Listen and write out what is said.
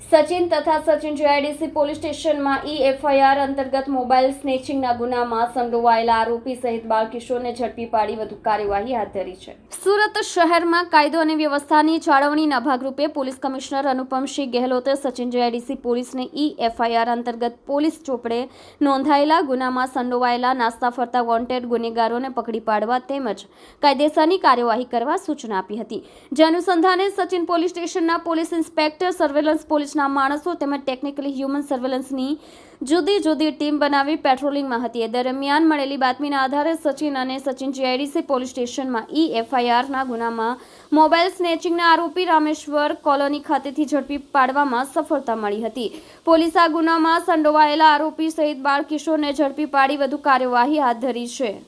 સચિન તથા Sachin GIDC police સ્ટેશનમાં ઈ FIR અંતર્ગત મોબાઈલ સ્નેચિંગના ગુનામાં સંડોવાયેલા આરોપી સહિત બાળકિશોરને ઝડપી પાડી વધુ કાર્યવાહી હાથ ધરી છે. સુરત શહેરમાં કાયદો અને વ્યવસ્થાની જાળવણીના ભાગરૂપે પોલીસ કમિશનર અનુપમસિંહ ગેહલોતે સચિન જીઆઈડીસી પોલીસને ઈ એફઆઈઆર અંતર્ગત પોલીસ ચોપડે નોંધાયેલા ગુનામાં સંડોવાયેલા નાસ્તા ફરતા વોન્ટેડ ગુનેગારોને પકડી પાડવા તેમજ કાયદેસરની કાર્યવાહી કરવા સૂચના આપી હતી. જે અનુસંધાને સચિન પોલીસ સ્ટેશનના પોલીસ ઇન્સ્પેક્ટર સર્વેલન્સ પોલીસના માણસો તેમજ ટેકનિકલી હ્યુમન સર્વેલન્સની જુદી જુદી ટીમ બનાવી પેટ્રોલિંગમાં હતી. એ દરમિયાન મળેલી બાતમીના આધારે સચિન અને સચિન જીઆઈડીસી પોલીસ સ્ટેશનમાં ઈ એફઆઈઆરના ગુનામાં મોબાઈલ સ્નેચિંગના આરોપી રામેશ્વર કોલોની ખાતેથી ઝડપી પાડવામાં સફળતા મળી હતી. પોલીસ આ ગુનામાં સંડોવાયેલા આરોપી સહિત બાળ કિશોરને ઝડપી પાડી વધુ કાર્યવાહી હાથ ધરી છે.